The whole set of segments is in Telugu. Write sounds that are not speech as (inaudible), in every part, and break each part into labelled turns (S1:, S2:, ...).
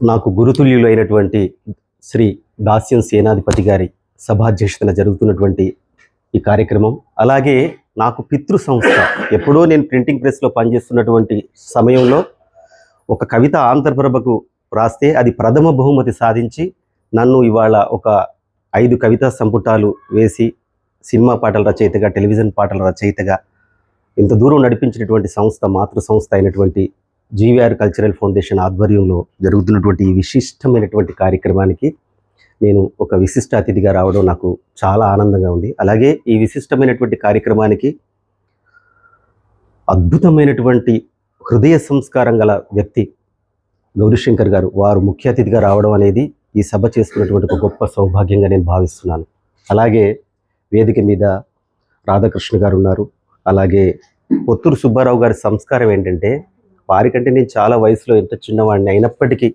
S1: నాకు గురుతుల్యులు అయినటువంటి శ్రీ దాస్యం సేనాధిపతి గారి సభాధ్యక్షతన జరుగుతున్నటువంటి ఈ కార్యక్రమం. అలాగే నాకు పితృ సంస్థ ఎప్పుడో నేను ప్రింటింగ్ ప్రెస్లో పనిచేస్తున్నటువంటి సమయంలో ఒక కవిత ఆంధ్రప్రభకు రాస్తే అది ప్రథమ బహుమతి సాధించి నన్ను ఇవాళ ఒక ఐదు కవితా సంపుటాలు వేసి సినిమా పాటల రచయితగా టెలివిజన్ పాటల రచయితగా ఇంత దూరం నడిపించినటువంటి సంస్థ మాతృ సంస్థ అయినటువంటి జీవీఆర్ కల్చరల్ ఫౌండేషన్ ఆధ్వర్యంలో జరుగుతున్నటువంటి ఈ విశిష్టమైనటువంటి కార్యక్రమానికి నేను ఒక విశిష్ట అతిథిగా రావడం నాకు చాలా ఆనందంగా ఉంది. అలాగే ఈ విశిష్టమైనటువంటి కార్యక్రమానికి అద్భుతమైనటువంటి హృదయ సంస్కారం గల వ్యక్తి గౌరీశంకర్ గారు వారు ముఖ్య అతిథిగా రావడం అనేది ఈ సభ చేసుకున్నటువంటి ఒక గొప్ప సౌభాగ్యంగా నేను భావిస్తున్నాను. అలాగే వేదిక మీద రాధాకృష్ణ గారు ఉన్నారు. అలాగే పొత్తూరు సుబ్బారావు గారి సంస్కారం ఏంటంటే వారికంటే నేను చాలా వయసులో ఎంత చిన్నవాడిని అయినప్పటికీ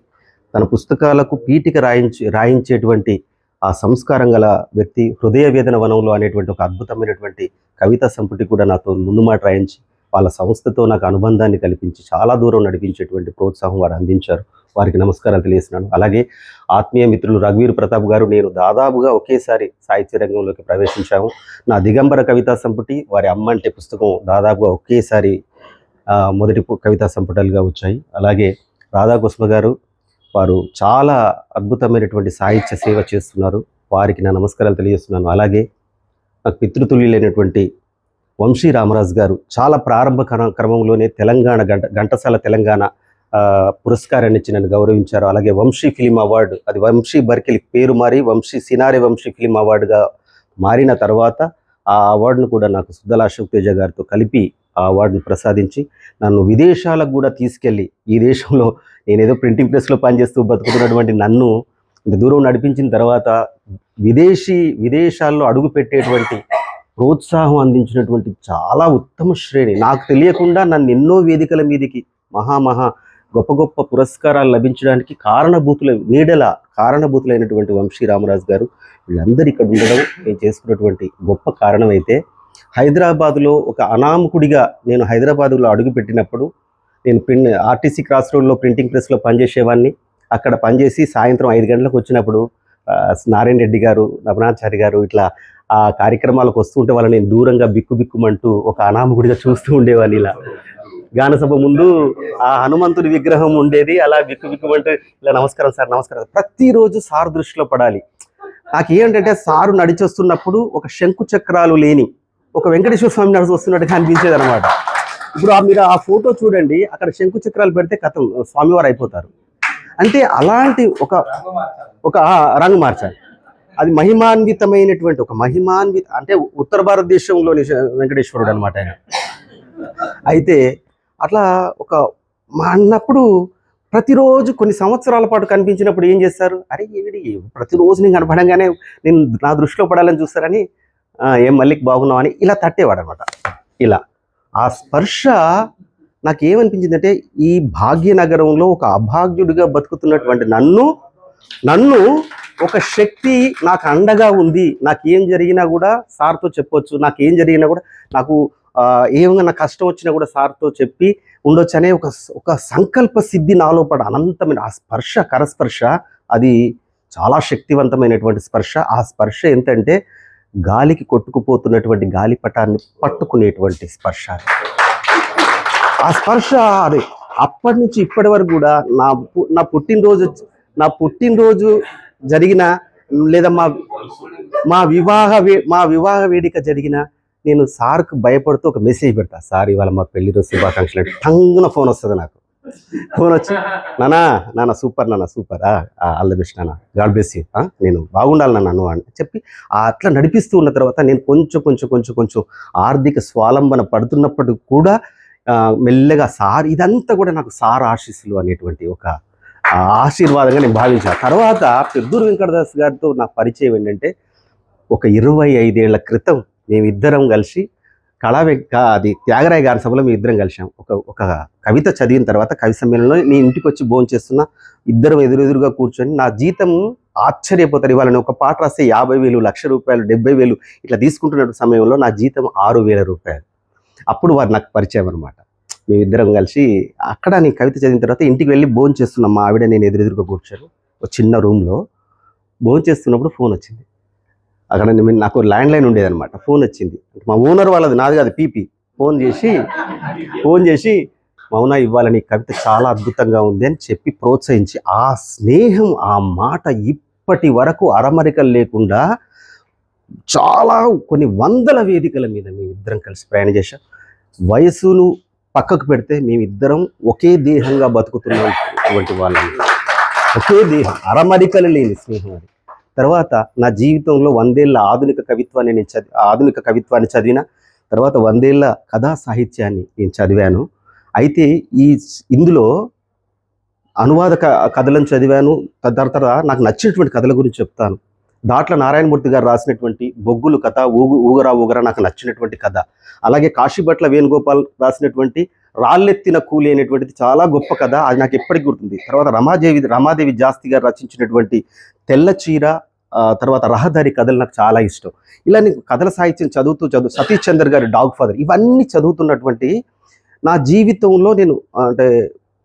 S1: తన పుస్తకాలకు పీఠిక రాయించి రాయించేటువంటి ఆ సంస్కారం గల వ్యక్తి హృదయ వేదన వనంలో అనేటువంటి ఒక అద్భుతమైనటువంటి కవితా సంపుటి కూడా నాతో ముందు మాట రాయించి వాళ్ళ సంస్థతో నాకు అనుబంధాన్ని కల్పించి చాలా దూరం నడిపించేటువంటి ప్రోత్సాహం వారు అందించారు. వారికి నమస్కారాలు తెలియజేస్తున్నాను. అలాగే ఆత్మీయ మిత్రులు రఘువీర్ ప్రతాప్ గారు నేను దాదాపుగా ఒకేసారి సాహిత్య రంగంలోకి ప్రవేశించాము. నా దిగంబర కవితా సంపుటి వారి అమ్మ అంటే పుస్తకం దాదాపుగా ఒకేసారి మొదటి కవితా సంపుటాలుగా వచ్చాయి. అలాగే రాధాకృష్ణ గారు వారు చాలా అద్భుతమైనటువంటి సాహిత్య సేవ చేస్తున్నారు. వారికి నా నమస్కారాలు తెలియజేస్తున్నాను. అలాగే నాకు పితృతుల్యులైనటువంటి వంశీ రామరాజు గారు చాలా ప్రారంభ క్రమంలోనే తెలంగాణ గంట ఘంటసాల తెలంగాణ పురస్కారాన్ని ఇచ్చి నన్ను గౌరవించారు. అలాగే వంశీ ఫిలిం అవార్డు అది వంశీ బర్కిలి పేరు మారి వంశీ సినారి వంశీ ఫిలిం అవార్డుగా మారిన తర్వాత ఆ అవార్డును కూడా నాకు సుద్దలా అశోక్ తేజ గారితో కలిపి ఆ అవార్డును ప్రసాదించి నన్ను విదేశాలకు కూడా తీసుకెళ్ళి ఈ దేశంలో నేనేదో ప్రింటింగ్ ప్రెస్లో పనిచేస్తూ బతుకుతున్నటువంటి నన్ను ఇంత దూరం నడిపించిన తర్వాత విదేశీ విదేశాల్లో అడుగు పెట్టేటువంటి ప్రోత్సాహం అందించినటువంటి చాలా ఉత్తమ శ్రేణి. నాకు తెలియకుండా నన్ను ఎన్నో వేదికల మీదకి మహా మహా గొప్ప గొప్ప పురస్కారాలు లభించడానికి కారణభూతుల నీడల కారణభూతులైనటువంటి వంశీ రామరాజు గారు వీళ్ళందరూ ఇక్కడ ఉండడం నేను చేసుకున్నటువంటి గొప్ప కారణం అయితే హైదరాబాదులో ఒక అనామకుడిగా నేను హైదరాబాదులో అడుగుపెట్టినప్పుడు నేను ప్రిన్ ఆర్టీసీ క్రాస్ రోడ్లో ప్రింటింగ్ ప్రెస్లో పనిచేసేవాడిని అక్కడ పనిచేసి సాయంత్రం ఐదు గంటలకు వచ్చినప్పుడు నారాయణ రెడ్డి గారు రమణాచారి గారు ఇట్లా ఆ కార్యక్రమాలకు వస్తుంటే వాళ్ళని నేను దూరంగా బిక్కు బిక్కుమంటూ ఒక అనామకుడిగా చూస్తూ ఉండేవాడిని ఇలా. గానసభ ముందు ఆ హనుమంతుడి విగ్రహం ఉండేది. అలా బిక్కు బిక్కుమంటూ ఇలా నమస్కారం సార్ నమస్కారం. ప్రతిరోజు సార్ దృష్టిలో పడాలి. నాకు ఏంటంటే సారు నడిచొస్తున్నప్పుడు ఒక శంకు చక్రాలు లేని ఒక వెంకటేశ్వర స్వామి నడుచు వస్తున్నట్టుగా అనిపించేది అనమాట ఇప్పుడు ఆ మీరు ఆ ఫోటో చూడండి అక్కడ శంకు చక్రాలు పెడితే కథం స్వామివారు అయిపోతారు. అంటే అలాంటి ఒక ఒక రంగు మార్చాలి. అది మహిమాన్వితమైనటువంటి ఒక మహిమాన్విత అంటే ఉత్తర భారతదేశంలోని వెంకటేశ్వరుడు అనమాట ఆయన. అయితే అట్లా ఒక మా అన్నప్పుడు ప్రతిరోజు కొన్ని సంవత్సరాల పాటు కనిపించినప్పుడు ఏం చేస్తారు? అరే ఏమిటి ప్రతిరోజు నేను కనపడంగానే నేను నా దృష్టిలో పడాలని చూస్తారని ఏం మల్లిక్ బాగున్నావు అని ఇలా తట్టేవాడు అనమాట ఇలా. ఆ స్పర్శ నాకు ఏమనిపించిందంటే ఈ భాగ్యనగరంలో ఒక అభాగ్యుడిగా బతుకుతున్నటువంటి నన్ను నన్ను ఒక శక్తి నాకు అండగా ఉంది. నాకు ఏం జరిగినా కూడా సార్తో చెప్పొచ్చు. నాకు ఏం జరిగినా కూడా నాకు ఏమైనా ఏమైనా కష్టం వచ్చినా కూడా సార్తో చెప్పి ఉండొచ్చు అనే ఒక ఒక సంకల్ప సిద్ధి నాలో పడ అనంతమైన ఆ స్పర్శ కరస్పర్శ అది చాలా శక్తివంతమైనటువంటి స్పర్శ. ఆ స్పర్శ ఎంతంటే గాలికి కొట్టుకుపోతున్నటువంటి గాలిపటాన్ని పట్టుకునేటువంటి స్పర్శ. ఆ స్పర్శ అది అప్పటి నుంచి ఇప్పటి వరకు కూడా నా పు- నా పుట్టినరోజు నా పుట్టినరోజు జరిగిన లేదా మా మా వివాహ వే- మా వివాహ వేడిక జరిగిన నేను సార్కు భయపడుతూ ఒక మెసేజ్ పెడతా. సార్ ఇవాళ మా పెళ్ళి రోజు శుభాకాంక్షలు అంటే టంగున ఫోన్ వస్తుంది నాకు. ఫోన్ వచ్చి నానా నాన్న సూపర్ నాన్న సూపర్. ఆల్ ద బెస్ట్ నాన్న గాడ్ బ్లెస్ యూ. నేను బాగుండాలి నాన్న నువ్వు అని చెప్పి అట్లా నడిపిస్తూ ఉన్న తర్వాత నేను కొంచెం కొంచెం కొంచెం కొంచెం ఆర్థిక స్వాలంబన పడుతున్నప్పటికి కూడా మెల్లగా సార్ ఇదంతా కూడా నాకు సార్ ఆశీస్సులు అనేటువంటి ఒక ఆశీర్వాదంగా నేను భావించాను తర్వాత పెద్దూరు వెంకటదాస్ గారితో నా పరిచయం ఏంటంటే ఒక ఇరవై ఐదేళ్ళ క్రితం మేమిద్దరం కలిసి కళా వెంక అది త్యాగరాయ గారి సభలో మేము ఇద్దరం కలిసాం ఒక ఒక కవిత చదివిన తర్వాత కవి సమ్మేళనంలో నేను ఇంటికి వచ్చి భోజనం చేస్తున్న ఇద్దరం ఎదురెదురుగా కూర్చొని నా జీతం ఆశ్చర్యపోతారు. ఇవాళ ఒక పాట రాస్తే యాభై వేలు లక్ష రూపాయలు డెబ్బై వేలు ఇట్లా తీసుకుంటున్న సమయంలో నా జీతం ఆరు వేల రూపాయలు. అప్పుడు వారు నాకు పరిచయం అనమాట మేమిద్దరం కలిసి అక్కడ నేను కవిత చదివిన తర్వాత ఇంటికి వెళ్ళి భోజనం చేస్తున్నాం మా ఆవిడ నేను ఎదురెదురుగా కూర్చొని ఒక చిన్న రూమ్లో భోజనం చేస్తున్నప్పుడు ఫోన్ వచ్చింది. అక్కడ నాకు ల్యాండ్ లైన్ ఉండేదన్నమాట. ఫోన్ వచ్చింది. మా ఓనర్ వాళ్ళది నాది కాదు పీపీ ఫోన్ చేసి ఫోన్ చేసి మౌన ఇవ్వాలని నీ కవిత చాలా అద్భుతంగా ఉంది అని చెప్పి ప్రోత్సహించి ఆ స్నేహం ఆ మాట ఇప్పటి వరకు అరమరికలు లేకుండా చాలా కొన్ని వందల వేదికల మీద మేమిద్దరం కలిసి ప్రయాణం చేశాం. వయసును పక్కకు పెడితే మేమిద్దరం ఒకే దేహంగా బతుకుతున్నటువంటి వాళ్ళం. ఒకే దేహం. అరమరికలు లేని స్నేహం అది. తర్వాత నా జీవితంలో వందేళ్ళ ఆధునిక కవిత్వాన్ని నేను చదివి ఆధునిక కవిత్వాన్ని చదివిన తర్వాత వందేళ్ళ కథా సాహిత్యాన్ని నేను చదివాను. అయితే ఈ ఇందులో అనువాద కథలను చదివాను. తర్వాత నాకు నచ్చినటువంటి కథల గురించి చెప్తాను. దాట్ల నారాయణమూర్తి గారు రాసినటువంటి బొగ్గులు కథ ఊగు ఊగరా ఊగరా నాకు నచ్చినటువంటి కథ. అలాగే కాశీభట్ల వేణుగోపాల్ రాసినటువంటి రాళ్ళెత్తిన కూలి అనేటువంటిది చాలా గొప్ప కథ. అది నాకు ఎప్పటికి గుర్తుంది. తర్వాత రమాదేవి రమాదేవి జాస్తి గారు రచించినటువంటి తెల్ల చీర తర్వాత రహదారి కథలు నాకు చాలా ఇష్టం. ఇలా నేను కథల సాహిత్యం చదువుతూ చదువు సతీష్ చంద్ర గారి డాగ్ ఫాదర్ ఇవన్నీ చదువుతున్నటువంటి నా జీవితంలో నేను అంటే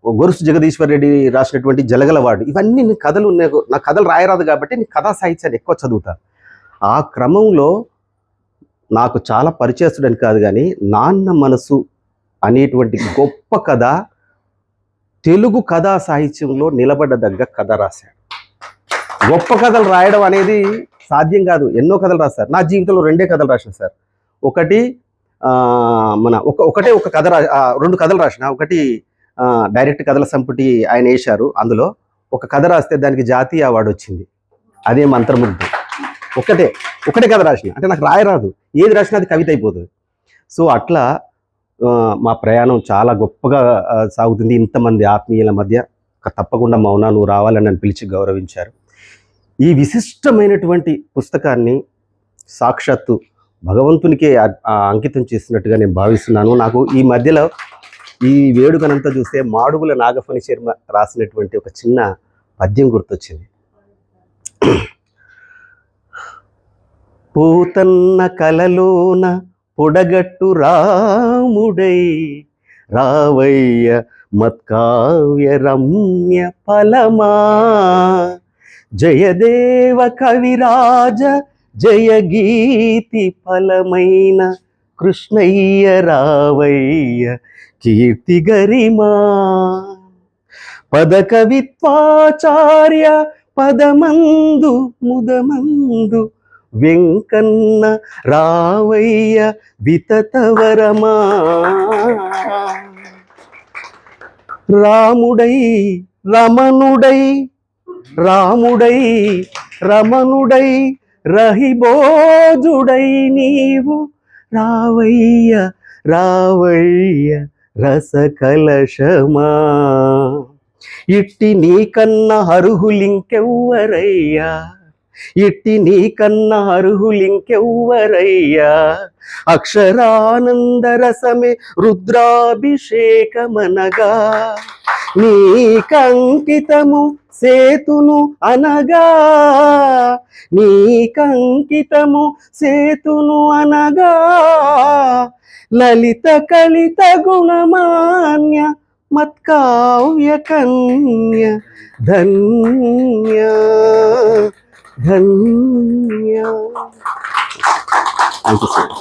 S1: గొరుసు జగదీశ్వర్ రెడ్డి రాసినటువంటి జలగలవాడు. ఇవన్నీ నేను కథలు నా కథలు రాయరాదు కాబట్టి నేను కథా సాహిత్యాన్ని ఎక్కువ చదువుతాను ఆ క్రమంలో నాకు చాలా పరిచయస్తుడని కాదు కానీ నాన్న మనసు అనేటువంటి గొప్ప కథ తెలుగు కథా సాహిత్యంలో నిలబడదగ్గ కథ రాశాడు. గొప్ప కథలు రాయడం అనేది సాధ్యం కాదు. ఎన్నో కథలు రాశారు. నా జీవితంలో రెండే కథలు రాసిన సార్. ఒకటి మన ఒక ఒకటే ఒక కథ రా రెండు కథలు రాసిన. ఒకటి డైరెక్ట్ కథల సంపుటి ఆయన వేశారు అందులో. ఒక కథ రాస్తే దానికి జాతీయ అవార్డు వచ్చింది. అదే మంత్రముగ్ధం. ఒకటే ఒకటే కథ రాసిన. అంటే నాకు రాయరాదు ఏది రాసినా అది కవిత అయిపోతుంది. సో అట్లా మా ప్రయాణం చాలా గొప్పగా సాగుతుంది. ఇంతమంది ఆత్మీయుల మధ్య తప్పకుండా మౌనా నువ్వు రావాలని నన్ను పిలిచి గౌరవించారు. ఈ విశిష్టమైనటువంటి పుస్తకాన్ని సాక్షాత్తు భగవంతునికే అంకితం చేసినట్టుగా నేను భావిస్తున్నాను. నాకు ఈ మధ్యలో ఈ వేడుకనంతా చూస్తే మాడుగుల నాగఫణి శర్మ రాసినటువంటి ఒక చిన్న పద్యం గుర్తొచ్చింది. (clears throat) పూతన్న కలలోన పొడగట్టు రాముడై రావయ్య మత్కావ్య రమ్య ఫలమా జయదేవ కవిరాజ జయ గీతి ఫలమైన కృష్ణయ్య రావయ్య కీర్తి గరిమా. పద కవిత్వాచార్య పదమందు ముదమందు వెంకన్న రావయ్య వితతవరమా? రాముడై రమణుడై రాముడై రమణుడై రహిబోజుడై నీవు రావయ్య రావయ్య రసకలశమా? ఇట్టి నీకన్న అర్హులింకెవ్వరయ్యా? ఇట్టి నీకన్నా అర్హులింకెవ్వరయ్యా? అక్షరానందరసమే రుద్రాభిషేకమనగా. నీకంకితము సేతును అనగా. నీకంకితము సేతును అనగా. లలిత కలిత గుణమాన్య మత్కావ్య కన్య ధన్య. Dhanya thank you sir